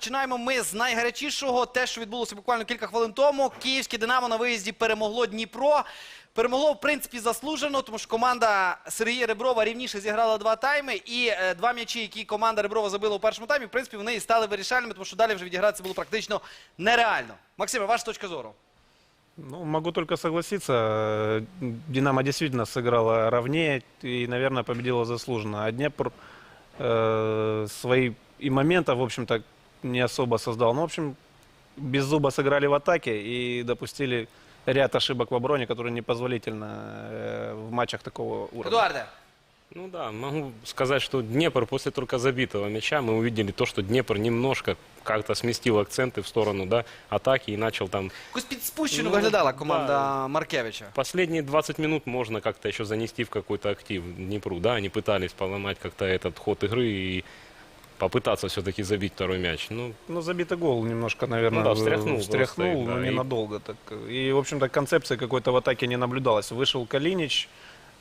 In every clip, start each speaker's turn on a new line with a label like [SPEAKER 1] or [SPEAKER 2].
[SPEAKER 1] починаємо ми з найгарячішого. Те, що відбулося буквально кілька хвилин тому. Київське Динамо на виїзді перемогло Дніпро. Перемогло, в принципі, заслужено, тому що команда Сергія Реброва рівніше зіграла два тайми. І е, два м'ячі, які команда Реброва забила у першому таймі, в принципі, вони і стали вирішальними, тому що далі вже відігратися було практично нереально. Максиме, ваша точка зору.
[SPEAKER 2] Ну, могу только согласиться. Э, Динамо действительно сыграла ровнее и, наверное, победила заслуженно. А Днепр э, свои и моментов, в общем-то, не особо создал. Ну, в общем, без зуба сыграли в атаке и допустили ряд ошибок в обороне, которые непозволительно э, в матчах такого уровня.
[SPEAKER 1] Едуарде,
[SPEAKER 3] Ну да, могу сказать, что Днепр после только забитого мяча мы увидели то, что Днепр немножко как-то сместил акценты в сторону да, атаки и начал там...
[SPEAKER 1] якось підспущено
[SPEAKER 3] Ну,
[SPEAKER 1] виглядала
[SPEAKER 3] да.
[SPEAKER 1] команда Маркевича.
[SPEAKER 3] Последние 20 минут можно как-то еще занести в какой-то актив Днепру, да, они пытались поломать как-то этот ход игры и попытаться все-таки забить второй мяч. Ну,
[SPEAKER 2] Ну, забитый гол немножко, наверное,
[SPEAKER 3] Ну да, встряхнул
[SPEAKER 2] встряхнул,
[SPEAKER 3] просто,
[SPEAKER 2] но
[SPEAKER 3] да, и-
[SPEAKER 2] ненадолго. Так. И, в общем-то, концепции какой-то в атаке не наблюдалось. Вышел Калинич,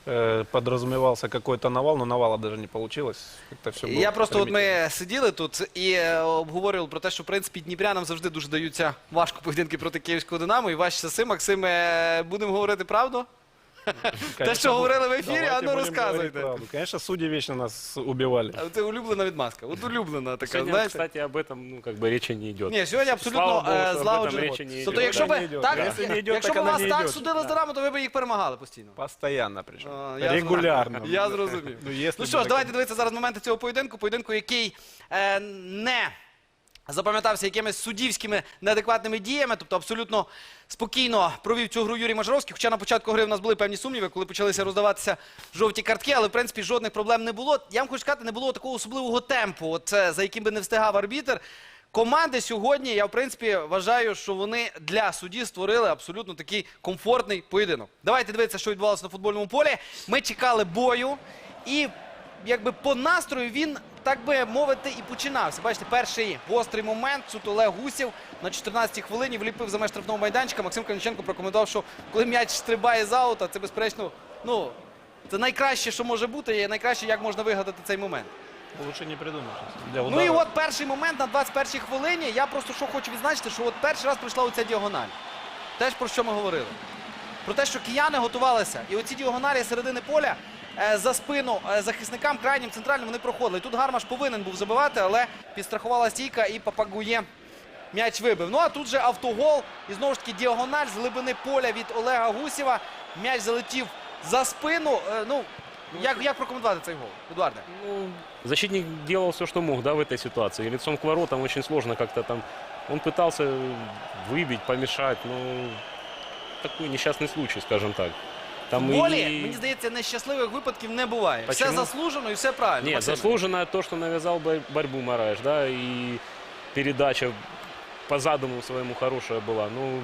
[SPEAKER 2] э, подразумевался какой-то навал, но навала даже не получилось. Как-то все
[SPEAKER 1] Я просто от ми сиділи тут і е, обговорювали про те, що в принципі дніпрянам завжди дуже даються важко поєдинки проти київського динамо і ваші часи. Максиме, будемо говорити правду? Те, що говорили в ефірі, а ну розказуйте.
[SPEAKER 2] Конечно, судьи вечно нас убивали.
[SPEAKER 1] А Це улюблена відмазка. От улюблена така,
[SPEAKER 3] сегодня,
[SPEAKER 1] знаєте.
[SPEAKER 3] кстати, об этом ну, как бы речи не идет.
[SPEAKER 1] Ні, сьогодні абсолютно
[SPEAKER 3] Слава Богу,
[SPEAKER 1] е,
[SPEAKER 3] що об
[SPEAKER 1] злагоджено.
[SPEAKER 3] этом речі не
[SPEAKER 1] Тобто,
[SPEAKER 3] йде.
[SPEAKER 1] якщо
[SPEAKER 2] Куди
[SPEAKER 1] би
[SPEAKER 2] не йде?
[SPEAKER 1] так,
[SPEAKER 2] Якщо не йде,
[SPEAKER 1] якщо б
[SPEAKER 2] так вона
[SPEAKER 1] вас
[SPEAKER 2] не
[SPEAKER 1] так
[SPEAKER 2] йде.
[SPEAKER 1] судили з Динамо, то ви б їх перемагали постійно.
[SPEAKER 2] Постоянно причем.
[SPEAKER 1] А, я
[SPEAKER 2] Регулярно.
[SPEAKER 1] зрозумів. Я зрозумів.
[SPEAKER 2] Ну, если
[SPEAKER 1] Ну
[SPEAKER 2] бы
[SPEAKER 1] що ж,
[SPEAKER 2] так-
[SPEAKER 1] давайте дивитися зараз моменти цього поєдинку. Поєдинку, який е, не запам'ятався якимись суддівськими неадекватними діями, тобто абсолютно спокійно провів цю гру Юрій Мажоровський. Хоча на початку гри в нас були певні сумніви, коли почалися роздаватися жовті картки, але в принципі жодних проблем не було. Я вам хочу сказати, не було такого особливого темпу, от, е, за яким би не встигав арбітр. Команди сьогодні, я в принципі вважаю, що вони для судді створили абсолютно такий комфортний поєдинок. Давайте дивитися, що відбувалося на футбольному полі. Ми чекали бою, і якби по настрою він, так би мовити, і починався. Бачите, перший гострий момент. Тут Олег Гусів на 14-й хвилині вліпив за меж штрафного майданчика. Максим Калінченко прокоментував, що коли м'яч стрибає з аута, це безперечно, ну. Це найкраще, що може бути, і найкраще, як можна вигадати цей момент.
[SPEAKER 2] Лучше не придумаешь. Для
[SPEAKER 1] Ну і от перший момент на 21-й хвилині. Я просто що хочу відзначити, що от перший раз прийшла оця діагональ. Теж про що ми говорили. Про те, що кияни готувалися. І оці діагоналі середини поля за спину е, захисникам крайнім центральним вони проходили. І тут Гармаш повинен був забивати, але підстрахувала стійка і Папагує м'яч вибив. Ну а тут же автогол. І знову ж таки діагональ з глибини поля від Олега Гусєва. М'яч залетів за спину. Е, Ну, як, як прокоментувати цей гол? Едуарде?
[SPEAKER 3] Ну, защитник делал все, что мог, да, в этой ситуации. И лицом к воротам очень сложно как-то там. Он пытался выбить, помешать, но такой несчастный случай, скажем так. Там
[SPEAKER 1] Болі,
[SPEAKER 3] и-
[SPEAKER 1] мені здається, нещасливих випадків не буває. Все заслужено і все правильно.
[SPEAKER 3] Нет,
[SPEAKER 1] Максиме.
[SPEAKER 3] заслуженно то, что навязал бо- борьбу Мараеш, да, и передача по задуму своему хорошая была. Ну,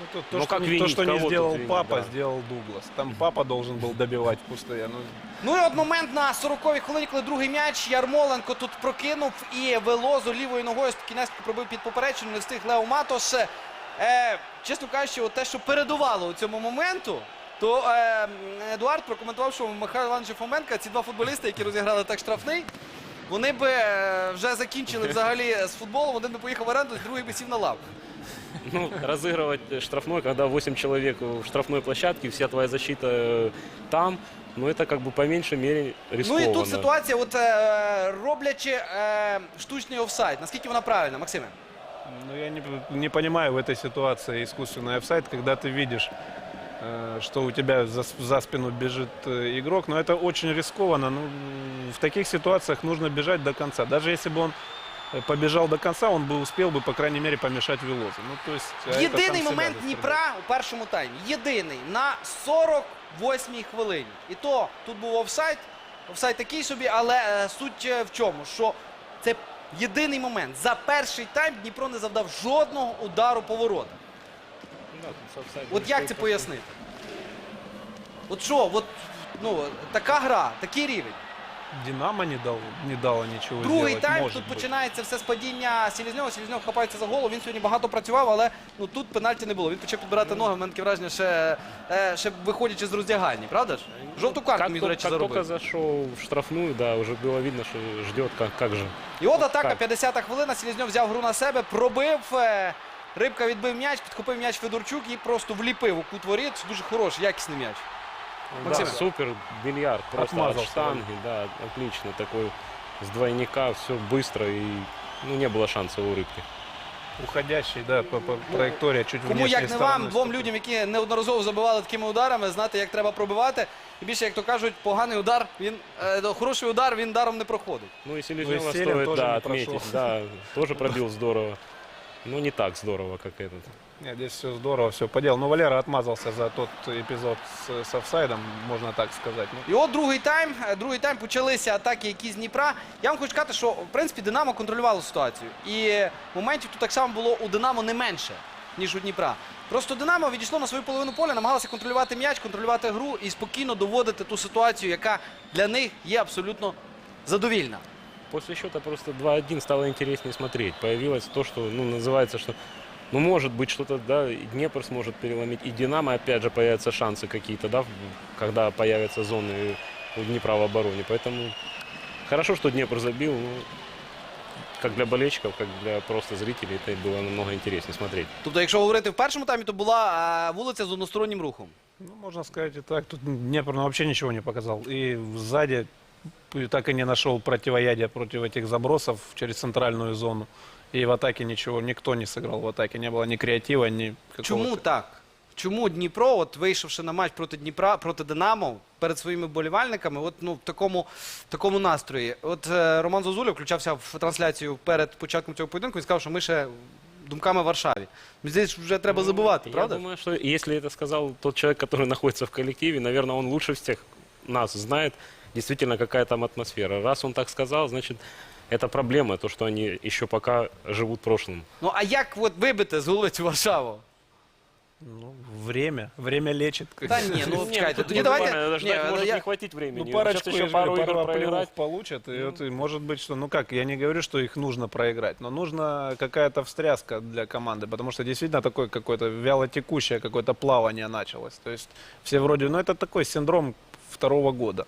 [SPEAKER 2] Ну, то, то,
[SPEAKER 3] Ну,
[SPEAKER 2] что,
[SPEAKER 3] как
[SPEAKER 2] не-
[SPEAKER 3] винить,
[SPEAKER 2] то, что не сделал
[SPEAKER 3] винить,
[SPEAKER 2] папа,
[SPEAKER 3] да.
[SPEAKER 2] сделал Дуглас. Там папа должен был добивать постоянно.
[SPEAKER 1] Ну і от момент на 40-й хвилині, коли другий м'яч Ярмоленко тут прокинув і Велозу лівою ногою спокійнеско пробив під поперечину, не встиг Лео Матош. Е, чесно кажучи, от те, що передувало у цьому моменту, то е, Едуард прокоментував, що Михайло Іванович Фоменка, ці два футболісти, які розіграли так штрафний, вони би е, вже закінчили взагалі з футболом, один би поїхав в оренду, другий би сів на лавку.
[SPEAKER 3] ну, разыгрывать штрафной, когда 8 человек в штрафной площадке, вся твоя защита э, там, ну, это как бы по меньшей мере
[SPEAKER 1] Ну
[SPEAKER 3] рискованно.
[SPEAKER 1] і тут ситуація, от е, роблячи е, штучний офсайд. Наскільки вона правильна, Максиме?
[SPEAKER 2] Ну, я не, не понимаю в этой ситуации искусственный офсайд, когда ты видишь, э, что у тебя за, с- за спину бежит э, игрок, но это очень рискованно. Ну, м, в таких ситуациях нужно бежать до конца. Даже если бы он э, побежал до конца, он бы успел бы, по крайней мере, помешать Велозу. Ну, то есть, а это сам
[SPEAKER 1] Єдиний
[SPEAKER 2] себя
[SPEAKER 1] момент
[SPEAKER 2] застрелил.
[SPEAKER 1] Дніпра у першому таймі. Єдиний на 48-й хвилині. І то тут був офсайд. Офсайд такий собі, але е, суть е, в чому? Що це єдиний момент. За перший тайм Дніпро не завдав жодного удару по воротах. От як це пояснити? От що, от, ну, така гра, такий рівень.
[SPEAKER 2] Динамо не, дал, не дало ничего
[SPEAKER 1] Другий тайм, тут
[SPEAKER 2] быть.
[SPEAKER 1] починається все з падіння Селізньова. Селізньов хапається за голову. Він сьогодні багато працював, але ну тут пенальті не було. Він почав підбирати ноги. У мене таке враження, ще, е, ще виходячи з роздягальні, правда ж? Жовту міг,
[SPEAKER 3] то-
[SPEAKER 1] до речі,
[SPEAKER 3] как только
[SPEAKER 1] заробив.
[SPEAKER 3] зашел в штрафную, да, уже было видно, что ждет, как, как же.
[SPEAKER 1] І от атака, 50-та хвилина. Селізньов взяв гру на себе, пробив. е, Рибка відбив м'яч, підхопив м'яч Федорчук і просто вліпив у кут воріт. Дуже хороший, якісний м'яч. Максим.
[SPEAKER 3] Да, супер бильярд, просто от
[SPEAKER 2] Отмазался,
[SPEAKER 3] штанги, да, отлично, такой с двойника, все быстро и ну, не было шанса у рыбки.
[SPEAKER 2] Уходящий, да, по, по траектория чуть
[SPEAKER 1] Кому
[SPEAKER 2] внешней
[SPEAKER 1] як не вам,
[SPEAKER 2] стороны
[SPEAKER 1] двом
[SPEAKER 2] ступил.
[SPEAKER 1] людям, які неодноразово забивали такими ударами, знати, як треба пробивати. І більше, як то кажуть, поганий удар, він е, хороший удар, він даром не проходить.
[SPEAKER 3] Ну и Селезнева
[SPEAKER 2] Селин
[SPEAKER 3] стоит
[SPEAKER 2] тоже
[SPEAKER 3] да,
[SPEAKER 2] не
[SPEAKER 3] отметить,
[SPEAKER 2] прошел.
[SPEAKER 3] да, тоже пробил здорово. Но не так здорово, как этот.
[SPEAKER 2] Нет, здесь все здорово, все по делу. Ну, Валера отмазался за тот эпизод с, с офсайдом, можно так сказать. Ну,
[SPEAKER 1] І от другий тайм. е, Другий тайм почалися атаки, які з Дніпра. Я вам хочу сказати, що в принципі Динамо контролювало ситуацію. І моментів тут так само було у Динамо не менше, ніж у Дніпра. Просто Динамо відійшло на свою половину поля, намагалося контролювати м'яч, контролювати гру і спокійно доводити ту ситуацію, яка для них є абсолютно задовільна
[SPEAKER 3] После счета просто 2-1 стало интереснее смотреть. Появилось то, что ну, называется, что ну, может быть, что-то, да, и Днепр сможет переломить, и Динамо, опять же, появятся шансы какие-то, да, в- когда появятся зоны у Днепра в обороне. Поэтому хорошо, что Днепр забил, ну, как для болельщиков, как для просто зрителей, это было намного интереснее смотреть.
[SPEAKER 1] Тобто, якщо говорити в першому таймі, то була е, вулиця з одностороннім рухом.
[SPEAKER 2] ну, можно сказать и так. Тут Днепр ну, вообще ничего не показал. И сзади и так и не нашел противоядия против этих забросов через центральную зону. И в атаке ничего, никто не сыграл в атаке. Не было ни креатива, ни
[SPEAKER 1] Чому
[SPEAKER 2] какого-то...
[SPEAKER 1] так? Чому Дніпро, от вийшовши на матч проти Дніпра, проти Динамо перед своїми болівальниками, от ну в такому, в такому настрої. От е, Роман Зозуля включався в трансляцію перед початком цього поєдинку і сказав, що ми ще думками в Варшаві. Мені здається, що вже треба забувати,
[SPEAKER 3] Я
[SPEAKER 1] правда?
[SPEAKER 3] думаю, что если это сказал тот человек, который находится в коллективе, наверное, он лучше всех нас знает действительно, какая там атмосфера. Раз он так сказал, значит, это проблема, то, что они еще пока живут прошлым.
[SPEAKER 1] Ну а як от вибити з голови цю Варшаву?
[SPEAKER 2] Ну, время. Время лечит. как
[SPEAKER 1] Та ні, ну
[SPEAKER 3] Не,
[SPEAKER 1] чекайте,
[SPEAKER 3] тут
[SPEAKER 1] тоді давайте.
[SPEAKER 3] буквально
[SPEAKER 1] Ні,
[SPEAKER 3] ждать может
[SPEAKER 1] я-
[SPEAKER 3] не хватить времени.
[SPEAKER 2] Ну, парочку,
[SPEAKER 3] Сейчас
[SPEAKER 2] я
[SPEAKER 3] еще
[SPEAKER 2] же
[SPEAKER 3] пару
[SPEAKER 2] говорю,
[SPEAKER 3] игр
[SPEAKER 2] пару плей-офф
[SPEAKER 3] проиграть.
[SPEAKER 2] получат, и вот и может быть, что, ну как, я не говорю, что их нужно проиграть, но нужна какая-то встряска для команды, потому что действительно такое какое-то вялотекущее какое-то плавание началось. То есть все вроде, ну это такой синдром второго года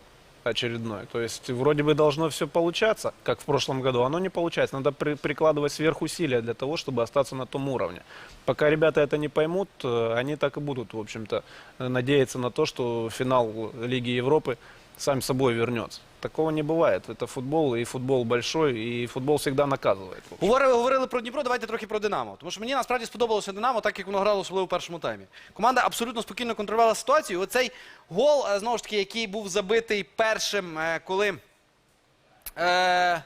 [SPEAKER 2] очередной. То есть вроде бы должно все получаться, как в прошлом году, оно не получается. Надо при- прикладывать сверхусилия для того, чтобы остаться на том уровне. Пока ребята это не поймут, э, они так и будут, в общем-то, э, надеяться на то, что финал Лиги Европы сам собой вернется. Такого не бывает. Это футбол, и футбол большой, и футбол всегда наказывает. в общем.
[SPEAKER 1] Говорили, говорили про Дніпро, давайте трохи про Динамо. Тому що мені насправді сподобалося Динамо, так як воно грало особливо в першому таймі. Команда абсолютно спокійно контролювала ситуацію. Оцей гол, е, знову ж таки, який був забитий першим, е, коли е,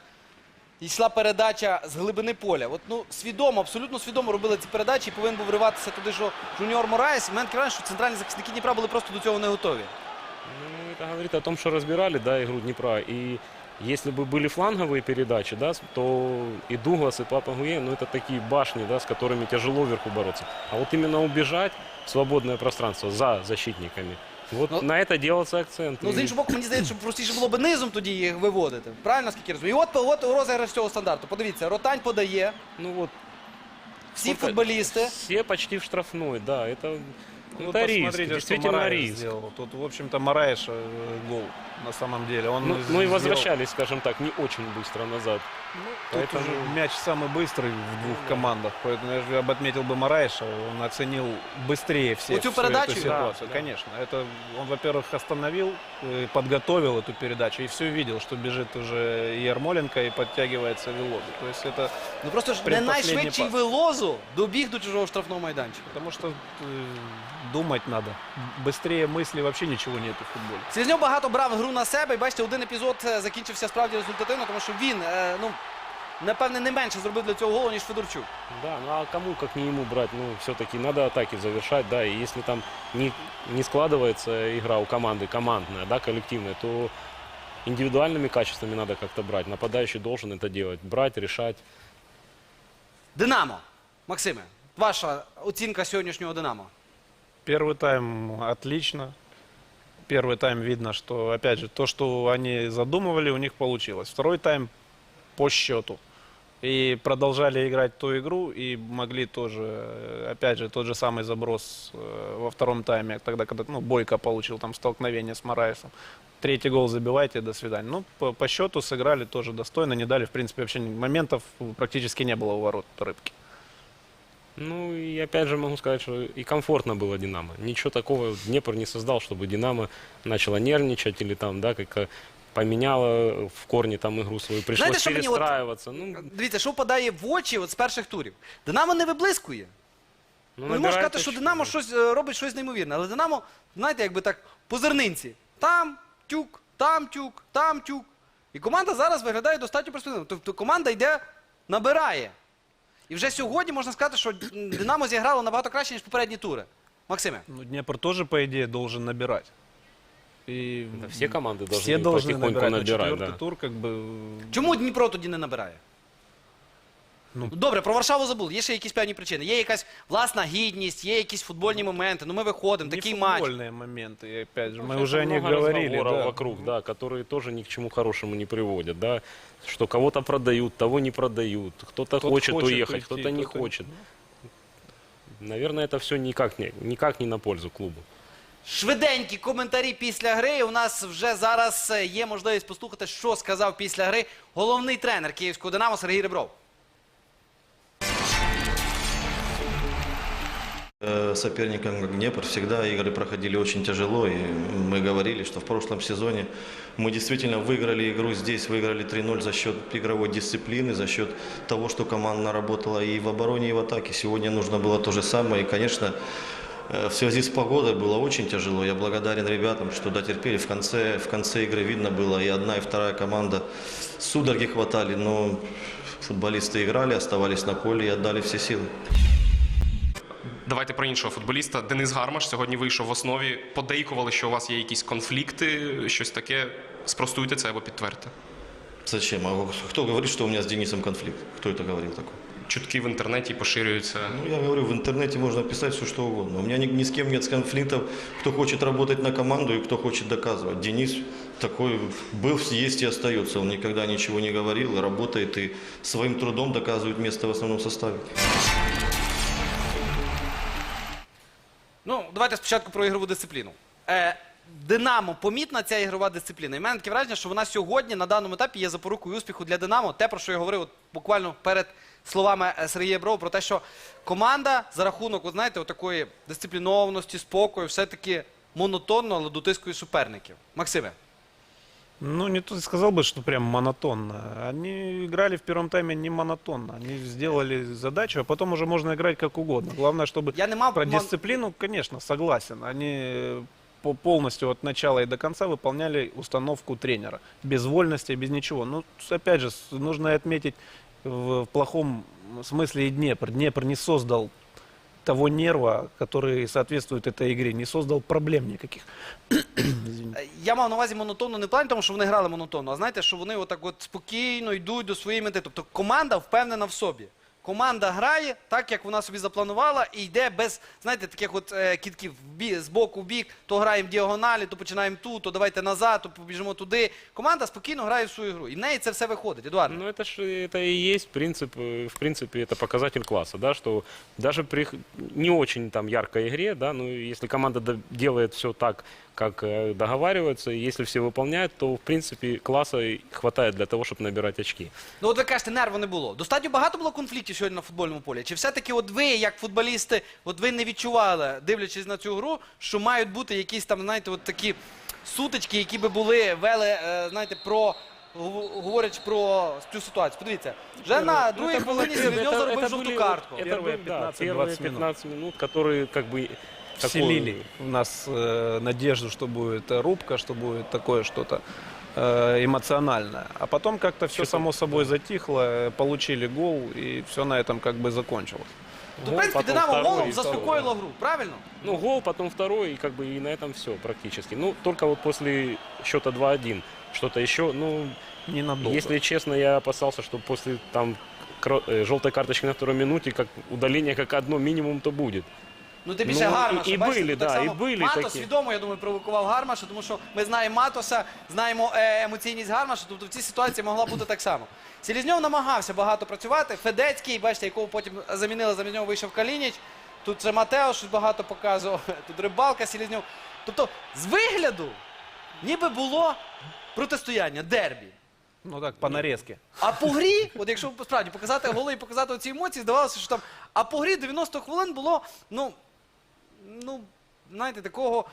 [SPEAKER 1] йшла передача з глибини поля. От, ну, свідомо, абсолютно свідомо робили ці передачі і повинен був вриватися туди, що Жуніор Мораєс. У мене таке враження, що центральні захисники Дніпра були просто до цього не готові.
[SPEAKER 3] Ну, это говорит о том, что разбирали, да, игру Днепра. И если бы были фланговые передачи, да, с- то и Дуглас, и Папа Гуе, ну, это такие башни, да, с которыми тяжело вверху бороться. А вот именно убежать в свободное пространство за защитниками, вот
[SPEAKER 1] Ну,
[SPEAKER 3] на это делался акцент.
[SPEAKER 1] Ну, з
[SPEAKER 3] И-
[SPEAKER 1] іншого боку, мені здається, що простіше було б низом тоді їх виводити. Правильно, скільки я розумію? І от, от розіграш цього стандарту. Подивіться, Ротань подає,
[SPEAKER 3] ну вот
[SPEAKER 1] всі
[SPEAKER 3] сколько-
[SPEAKER 1] футболісти.
[SPEAKER 3] Все почти в штрафной, да, это, ну,
[SPEAKER 2] Ну,
[SPEAKER 3] это риск,
[SPEAKER 2] посмотрите, что
[SPEAKER 3] действительно
[SPEAKER 2] Мораеш
[SPEAKER 3] риск.
[SPEAKER 2] сделал. Тут, в общем-то, Мараеш э, гол на самом деле. Он
[SPEAKER 3] Ну, ну и
[SPEAKER 2] сделал-
[SPEAKER 3] возвращались, скажем так, не очень быстро назад.
[SPEAKER 2] Тут
[SPEAKER 3] Поэтому-
[SPEAKER 2] уже мяч самый быстрый в двух командах, поэтому я же об- отметил бы Мараеша, он оценил быстрее всех
[SPEAKER 1] Вот эту
[SPEAKER 2] всю
[SPEAKER 1] передачу?
[SPEAKER 2] эту ситуацию.
[SPEAKER 3] Да, да.
[SPEAKER 2] Конечно, это он, во-первых, остановил, э, подготовил эту передачу и все видел, что бежит уже и Ермоленко и подтягивается Вилоби. То есть это
[SPEAKER 1] Ну просто ж не
[SPEAKER 2] Предпоследній
[SPEAKER 1] найшвидший
[SPEAKER 2] пас.
[SPEAKER 1] вилозу добіг до чужого штрафного майданчика.
[SPEAKER 2] потому что э, думать надо. Быстрее мысли вообще ничего нет в футболе.
[SPEAKER 1] Слізньов багато брав гру на себе. І бачите, один епізод е, закінчився справді результативно, тому що він, е, ну, напевне, не менше зробив для цього голу, ніж Федорчук.
[SPEAKER 3] Да, ну а кому, как не ему брать? Ну, все-таки надо атаки завершать, да, и если там не, не складывается игра у команды, командная, да, коллективная, то индивидуальными качествами надо как-то брать. Нападающий должен это делать, брать, решать.
[SPEAKER 1] Динамо. Максиме, ваша оцінка сьогоднішнього Динамо.
[SPEAKER 2] Первый тайм отлично. первый тайм видно, что, опять же, то, что они задумывали, у них получилось. Второй тайм по счету. И продолжали играть ту игру, и могли тоже, э, опять же, тот же самый заброс э, во втором тайме, тогда, когда ну, Бойко получил там столкновение с Мараесом. Третий гол забивайте, до свидания. Ну, по, по счету сыграли тоже достойно, не дали, в принципе, вообще моментов практически не было у ворот рыбки.
[SPEAKER 3] Ну и опять же могу сказать, что и комфортно было Динамо. Ничего такого Днепр не создал, чтобы Динамо начала нервничать или там, да, как поменяла в корне там игру свою,
[SPEAKER 1] мне вот-
[SPEAKER 3] Ну,
[SPEAKER 1] Дивіться, що впадає в очі от з перших турів. Динамо не виблискує.
[SPEAKER 3] ну,
[SPEAKER 1] Ну, не можна сказати, що. Динамо щось е, робить щось неймовірне. Але Динамо, знаєте, якби так по зернинці. Там тюк, там тюк, там тюк. І команда зараз виглядає достатньо перспективно. Тобто команда йде, набирає. І вже сьогодні можна сказати, що Динамо зіграло набагато краще, ніж попередні тури. Максиме.
[SPEAKER 2] Ну, Днепр тоже, по идее, должен набирать. И
[SPEAKER 3] Да, все команды должны
[SPEAKER 2] все должны
[SPEAKER 3] потихоньку
[SPEAKER 2] набирать.
[SPEAKER 3] набирать,
[SPEAKER 2] на четвертый
[SPEAKER 3] да.
[SPEAKER 2] тур, как бы,
[SPEAKER 1] Чому Дніпро тоді не набирає?
[SPEAKER 2] Ну.
[SPEAKER 1] Добре, про Варшаву забули. Є ще якісь певні причини. Є якась власна гідність, є якісь футбольні моменти. Ну ми виходимо,
[SPEAKER 2] не
[SPEAKER 1] такий матч.
[SPEAKER 2] футбольные моменты, и опять же,
[SPEAKER 3] Ну,
[SPEAKER 2] мы
[SPEAKER 3] сейчас
[SPEAKER 2] уже о них
[SPEAKER 3] много
[SPEAKER 2] говорили.
[SPEAKER 3] разговоров
[SPEAKER 2] да.
[SPEAKER 3] вокруг, да, которые тоже ни к чему хорошему не приводят, да, что кого-то продают, того не продают, кто-то
[SPEAKER 2] Кто-то
[SPEAKER 3] хочет,
[SPEAKER 2] хочет
[SPEAKER 3] уехать,
[SPEAKER 2] уйти,
[SPEAKER 3] кто-то не
[SPEAKER 2] кто-то-
[SPEAKER 3] хочет. Наверное, это все никак не, никак не на пользу клубу.
[SPEAKER 1] Швиденькі коментарі після гри. У нас вже зараз е, є можливість послухати, що сказав після гри головний тренер київського Динамо Сергій Ребров.
[SPEAKER 4] Э, Соперникам как Днепр всегда игры проходили очень тяжело. И мы говорили, что в прошлом сезоне мы действительно выиграли игру здесь, выиграли 3-0 за счет игровой дисциплины, за счет того, что команда работала и в обороне, и в атаке. Сегодня нужно было то же самое. И, конечно, э, в связи с погодой было очень тяжело. Я благодарен ребятам, что дотерпели. В конце, в конце игры видно было, и одна, и вторая команда судороги хватали, но футболисты играли, оставались на поле и отдали все силы.
[SPEAKER 5] Давайте про іншого футболіста. Денис Гармаш сьогодні вийшов в основі. Подейкували, що у вас є якісь конфлікти, щось таке. Спростуйте це або підтвердьте.
[SPEAKER 4] Зачем? А кто говорит, что у меня с Денисом конфликт? Кто это говорил такое?
[SPEAKER 5] Чутки в інтернеті поширюються.
[SPEAKER 4] Ну, я говорю, в интернете можно писать все, что угодно. У меня ни, ни с кем нет конфликтов, кто хочет работать на команду и кто хочет доказывать. Денис такой был, есть и остается. Он никогда ничего не говорил, работает и своим трудом доказывает место в основном составе.
[SPEAKER 1] Ну, давайте спочатку про ігрову дисципліну. Е, Динамо помітна ця ігрова дисципліна. І в мене таке враження, що вона сьогодні на даному етапі є запорукою успіху для Динамо. Те, про що я говорив от, буквально перед словами е, Сергія Брова, про те, що команда за рахунок, от, знаєте, от такої дисциплінованості, спокою, все-таки монотонно, але дотискує суперників. Максиме.
[SPEAKER 2] Ну, не то сказал бы, что прям монотонно. Они играли в первом тайме не монотонно. Они сделали задачу, а потом уже можно играть как угодно. Главное, чтобы
[SPEAKER 1] Я не мав
[SPEAKER 2] про
[SPEAKER 1] мон-
[SPEAKER 2] дисциплину, конечно, согласен. Они э, по- полностью от начала и до конца выполняли установку тренера. Без вольности, без ничего. Ну, с- опять же, с- нужно отметить в, в плохом смысле и Днепр. Днепр не создал того нерва, который соответствует этой игре, не создал проблем никаких. Извините.
[SPEAKER 1] Е, Я мав на увазі монотонно не в плані тому, що вони грали монотонно, а знаєте, що вони отак от спокійно йдуть до своєї мети. Тобто команда впевнена в собі. Команда грає так, як вона собі запланувала, і йде без, знаєте, таких от е, кітків в бі, з боку в бік, то граємо в діагоналі, то починаємо тут, то давайте назад, то побіжимо туди. Команда спокійно грає в свою гру. І в неї це все виходить. Едуард.
[SPEAKER 3] Ну, это же это и есть принцип, э, в принципе, это показатель класса, да, что даже при х- не очень там яркой игре, да, ну, если команда до- делает все так, как э, договариваются, и если все выполняют, то, в принципе, класса и хватает для того, чтобы набирать очки.
[SPEAKER 1] Ну, от ви кажете, нерву не було. Достатньо багато було конфліктів сьогодні на футбольному полі. Чи все-таки, от ви, як футболісти, от ви не відчували, дивлячись на цю гру, що мають бути якісь там, знаєте, от такі сутички, які би були вели, е, знаєте, про. гов- Говорячи про цю ситуацію, подивіться, вже на другій
[SPEAKER 3] Это
[SPEAKER 1] хвилині
[SPEAKER 3] были-
[SPEAKER 1] Селізньов
[SPEAKER 3] это-
[SPEAKER 1] заробив
[SPEAKER 3] это
[SPEAKER 1] жовту
[SPEAKER 3] были
[SPEAKER 1] картку.
[SPEAKER 3] вот- это
[SPEAKER 2] Первые
[SPEAKER 3] были, да,
[SPEAKER 2] 15-20
[SPEAKER 3] первые
[SPEAKER 2] минут.
[SPEAKER 3] 15 минут, которые как бы
[SPEAKER 2] вселили в нас э, надежду, что будет рубка, что будет такое что-то э, эмоциональное. А потом как-то все само собой затихло, э, получили гол, и все на этом как бы закончилось.
[SPEAKER 1] То, в
[SPEAKER 3] потом
[SPEAKER 1] Динамо голом
[SPEAKER 3] и второй.
[SPEAKER 1] заспокоїло гру, правильно?
[SPEAKER 3] Ну, гол, потом второй, и как бы и на этом все практически. Ну, только вот после счета 2-1 что-то еще, ну,
[SPEAKER 2] Ненадолго.
[SPEAKER 3] Если честно, я опасался, что после там кро- э, желтой карточки на второй минуте, как удаление как одно минимум, то будет.
[SPEAKER 1] Ну, тим більше
[SPEAKER 3] Ну,
[SPEAKER 1] Гармаша.
[SPEAKER 3] і- і
[SPEAKER 1] бачите,
[SPEAKER 3] були,
[SPEAKER 1] тут так
[SPEAKER 3] да,
[SPEAKER 1] само
[SPEAKER 3] і були
[SPEAKER 1] Матос
[SPEAKER 3] такі.
[SPEAKER 1] свідомо, я думаю, провокував Гармаша, тому що ми знаємо Матоса, знаємо е, емоційність Гармаша, тобто в цій ситуації могла бути так само. Селізньов намагався багато працювати. Федецький, бачите, якого потім замінили, замість нього вийшов Калініч. Тут це Матео щось багато показував, тут рибалка Селізньов. Тобто, з вигляду, ніби було протистояння, дербі.
[SPEAKER 2] Ну так, по нарезке.
[SPEAKER 1] А по грі, от якщо справді показати голи і показати ці емоції, здавалося, що там. А по грі 90 хвилин було, ну, ну, знаєте, такого.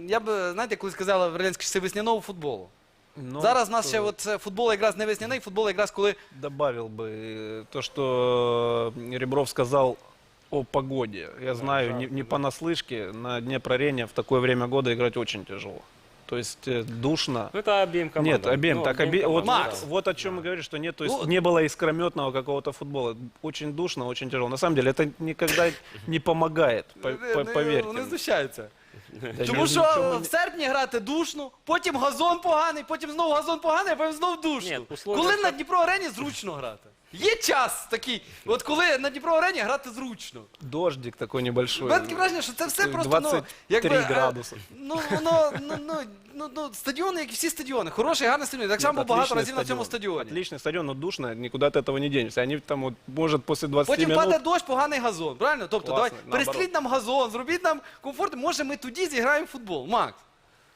[SPEAKER 1] м, Я би, знаєте, коли сказали в радянські часи весняного футболу.
[SPEAKER 2] Ну,
[SPEAKER 1] Зараз в нас ще
[SPEAKER 2] э,
[SPEAKER 1] от е, футбол якраз не весняний, футбол якраз коли.
[SPEAKER 2] Добавил бы э, то, что э, Ребров сказал о погоде. Я знаю, не, не понаслышке, на Днепрорене в такое время года играть очень тяжело. То есть э, душно.
[SPEAKER 3] Ну, это обеим командам.
[SPEAKER 2] Нет, обеим.
[SPEAKER 3] Ну,
[SPEAKER 2] так
[SPEAKER 3] обеим
[SPEAKER 2] обе- вот,
[SPEAKER 3] командам,
[SPEAKER 1] Макс.
[SPEAKER 3] да.
[SPEAKER 2] вот о чем мы говорим, что нет, то есть
[SPEAKER 1] Ну,
[SPEAKER 2] не было искрометного какого-то футбола. Очень душно, очень тяжело. На самом деле это никогда не помогает, по- по-
[SPEAKER 1] Вони-
[SPEAKER 2] поверьте.
[SPEAKER 1] Вони
[SPEAKER 2] мне.
[SPEAKER 1] знущаються.
[SPEAKER 2] Да
[SPEAKER 1] Тому
[SPEAKER 2] ни-
[SPEAKER 1] що
[SPEAKER 2] ничего
[SPEAKER 1] в серпні грати душно, потім газон поганий, потім знову газон поганий, а потім знову душно.
[SPEAKER 3] Ні, условия
[SPEAKER 1] коли
[SPEAKER 3] так-
[SPEAKER 1] на Дніпро арені зручно грати. Є час такий, от коли на Дніпро арені грати зручно.
[SPEAKER 2] Дождик такой небольшой.
[SPEAKER 1] У мене таке враження, що це все просто ну,
[SPEAKER 2] 23
[SPEAKER 1] якби, е,
[SPEAKER 2] градуси.
[SPEAKER 1] Ну, воно, ну, ну, ну, ну, стадіони, як і всі стадіони. Хороший, гарний стадіон. Так само
[SPEAKER 2] Нет,
[SPEAKER 1] багато
[SPEAKER 2] отличный
[SPEAKER 1] разів на цьому
[SPEAKER 2] стадион.
[SPEAKER 1] стадіоні.
[SPEAKER 2] Отличный стадион, но душно, никуда от этого не денешься. Они там, вот, может, после 20
[SPEAKER 1] Потім
[SPEAKER 2] минут...
[SPEAKER 1] падає дощ, поганий газон. Правильно? Тобто,
[SPEAKER 2] Класно,
[SPEAKER 1] давай,
[SPEAKER 2] наоборот.
[SPEAKER 1] перестріть нам газон, зробіть нам комфорт, може ми тоді зіграємо в футбол. Макс.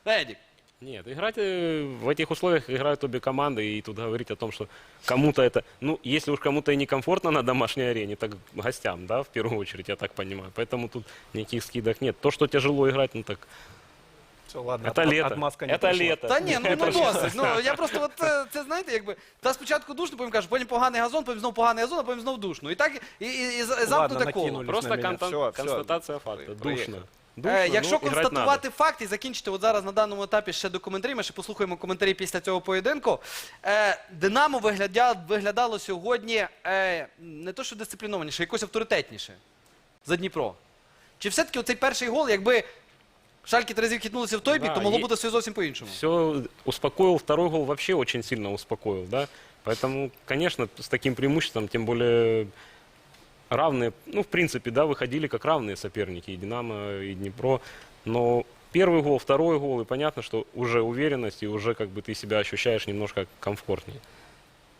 [SPEAKER 1] Едік.
[SPEAKER 3] Нет, играть э, в этих условиях играют обе команды, и тут говорить о том, что кому-то это, ну, если уж кому-то и некомфортно на домашней арене, так гостям, да, в первую очередь, я так понимаю. Поэтому тут никаких скидок нет. То, что тяжело играть, ну так,
[SPEAKER 2] Все, ладно,
[SPEAKER 3] это
[SPEAKER 2] от-
[SPEAKER 3] лето.
[SPEAKER 2] отмазка не
[SPEAKER 3] это
[SPEAKER 2] прошла.
[SPEAKER 3] лето.
[SPEAKER 1] Та ні, ну, ну
[SPEAKER 3] Это
[SPEAKER 1] досить. Ну, я просто, от, це, це знаєте, якби, та спочатку душно, потім кажуть, потім поганий газон, потім знов поганий газон, а потім знов душно. І так, і, і, і, і замкнуте коло.
[SPEAKER 2] накинули.
[SPEAKER 3] Просто
[SPEAKER 2] на меня.
[SPEAKER 3] контан-
[SPEAKER 2] Всё, всё.
[SPEAKER 3] констатация факта.
[SPEAKER 2] Поехали.
[SPEAKER 3] Душно. Душно,
[SPEAKER 1] Е,
[SPEAKER 3] ну,
[SPEAKER 1] якщо
[SPEAKER 3] играть
[SPEAKER 1] констатувати факт і закінчити от зараз на даному етапі ще до коментарів, ми ще послухаємо коментарі після цього поєдинку. Е, Динамо виглядя, виглядало сьогодні е, не то, що дисциплінованіше, якось авторитетніше за Дніпро. Чи все-таки оцей перший гол, якби шальки три разів хитнулися в той бік,
[SPEAKER 3] Да,
[SPEAKER 1] то могло
[SPEAKER 3] і-
[SPEAKER 1] бути все зовсім по-іншому.
[SPEAKER 3] все успокоил. Второй гол вообще очень сильно успокоил, да. Поэтому, конечно, с таким преимуществом, тем более равные, ну, в принципе, да, выходили как равные соперники, и Динамо, и Днепро. Но первый гол, второй гол, и понятно, что уже уверенность, и уже как бы ты себя ощущаешь немножко комфортнее.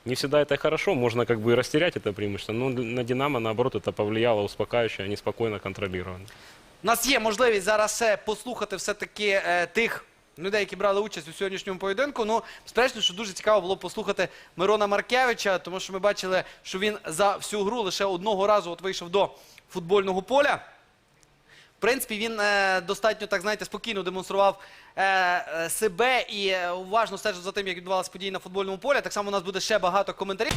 [SPEAKER 3] Не всегда это хорошо, можно как бы и растерять это преимущество, но на Динамо, наоборот, это повлияло успокаивающе, они спокойно контролировали.
[SPEAKER 1] У нас є можливість зараз е, послухати все-таки е, тих людей, які брали участь у сьогоднішньому поєдинку. Ну, безперечно, що дуже цікаво було послухати Мирона Маркевича, тому що ми бачили, що він за всю гру лише одного разу от вийшов до футбольного поля. В принципі, він е, достатньо так знаєте спокійно демонстрував е, е, себе і е, уважно стежив за тим, як відбувалися події на футбольному полі. Так само у нас буде ще багато коментарів.